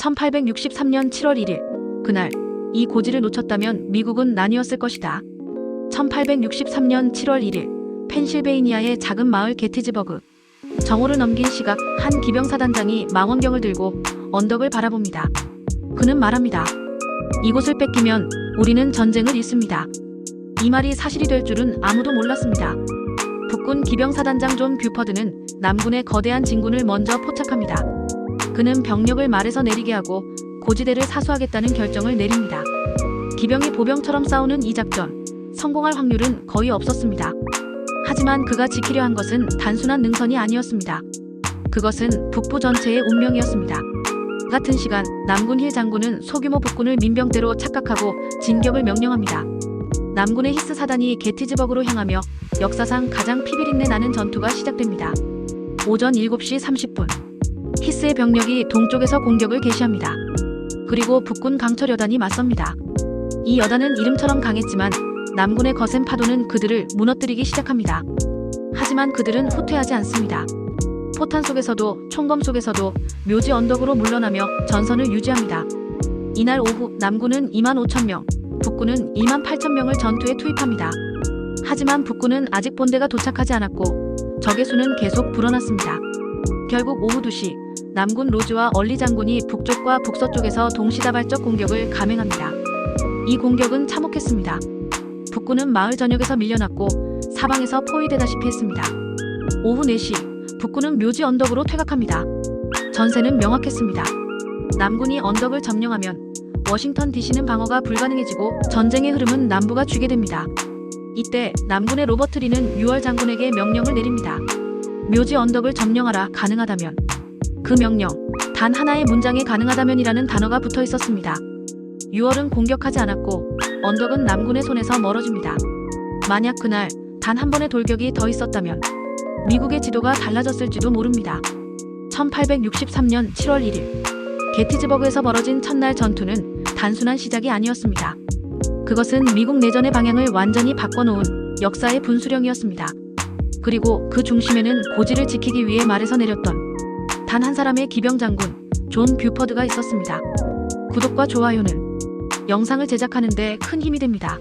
1863년 7월 1일 그날 이 고지를 놓쳤다면 미국은 나뉘었을 것이다. 1863년 7월 1일 펜실베이니아의 작은 마을 게티즈버그 정오를 넘긴 시각 한 기병사단장이 망원경을 들고 언덕을 바라봅니다. 그는 말합니다. 이곳을 뺏기면 우리는 전쟁을 잃습니다. 이 말이 사실이 될 줄은 아무도 몰랐습니다. 북군 기병사단장 존 뷰퍼드는 남군의 거대한 진군을 먼저 포착합니다. 그는 병력을 말에서 내리게 하고 고지대를 사수하겠다는 결정을 내립니다. 기병이 보병처럼 싸우는 이 작전, 성공할 확률은 거의 없었습니다. 하지만 그가 지키려 한 것은 단순한 능선이 아니었습니다. 그것은 북부 전체의 운명이었습니다. 같은 시간 남군 힐 장군은 소규모 북군을 민병대로 착각하고 진격을 명령합니다. 남군의 히스 사단이 게티즈버그로 향하며 역사상 가장 피비린내 나는 전투가 시작됩니다. 오전 7시 30분 히스의 병력이 동쪽에서 공격을 개시합니다. 그리고 북군 강철 여단이 맞섭니다. 이 여단은 이름처럼 강했지만 남군의 거센 파도는 그들을 무너뜨리기 시작합니다. 하지만 그들은 후퇴하지 않습니다. 포탄 속에서도 총검 속에서도 묘지 언덕으로 물러나며 전선을 유지합니다. 이날 오후 남군은 2만 5천 명, 북군은 2만 8천 명을 전투에 투입합니다. 하지만 북군은 아직 본대가 도착하지 않았고 적의 수는 계속 불어났습니다. 결국 오후 2시 남군 로즈와 얼리 장군이 북쪽과 북서쪽에서 동시다발적 공격을 감행합니다. 이 공격은 참혹했습니다. 북군은 마을 전역에서 밀려났고 사방에서 포위되다시피 했습니다. 오후 4시 북군은 묘지 언덕으로 퇴각합니다. 전세는 명확했습니다. 남군이 언덕을 점령하면 워싱턴 DC는 방어가 불가능해지고 전쟁의 흐름은 남부가 쥐게 됩니다. 이때 남군의 로버트 리는 6월 장군에게 명령을 내립니다. 묘지 언덕을 점령하라 가능하다면 그 명령 단 하나의 문장에 가능하다면이라는 단어가 붙어 있었습니다. 6월은 공격하지 않았고 언덕은 남군의 손에서 멀어집니다. 만약 그날 단 한 번의 돌격이 더 있었다면 미국의 지도가 달라졌을지도 모릅니다. 1863년 7월 1일 게티즈버그에서 벌어진 첫날 전투는 단순한 시작이 아니었습니다. 그것은 미국 내전의 방향을 완전히 바꿔놓은 역사의 분수령이었습니다. 그리고 그 중심에는 고지를 지키기 위해 말에서 내렸던 단 한 사람의 기병 장군 존 뷰퍼드가 있었습니다. 구독과 좋아요는 영상을 제작하는데 큰 힘이 됩니다.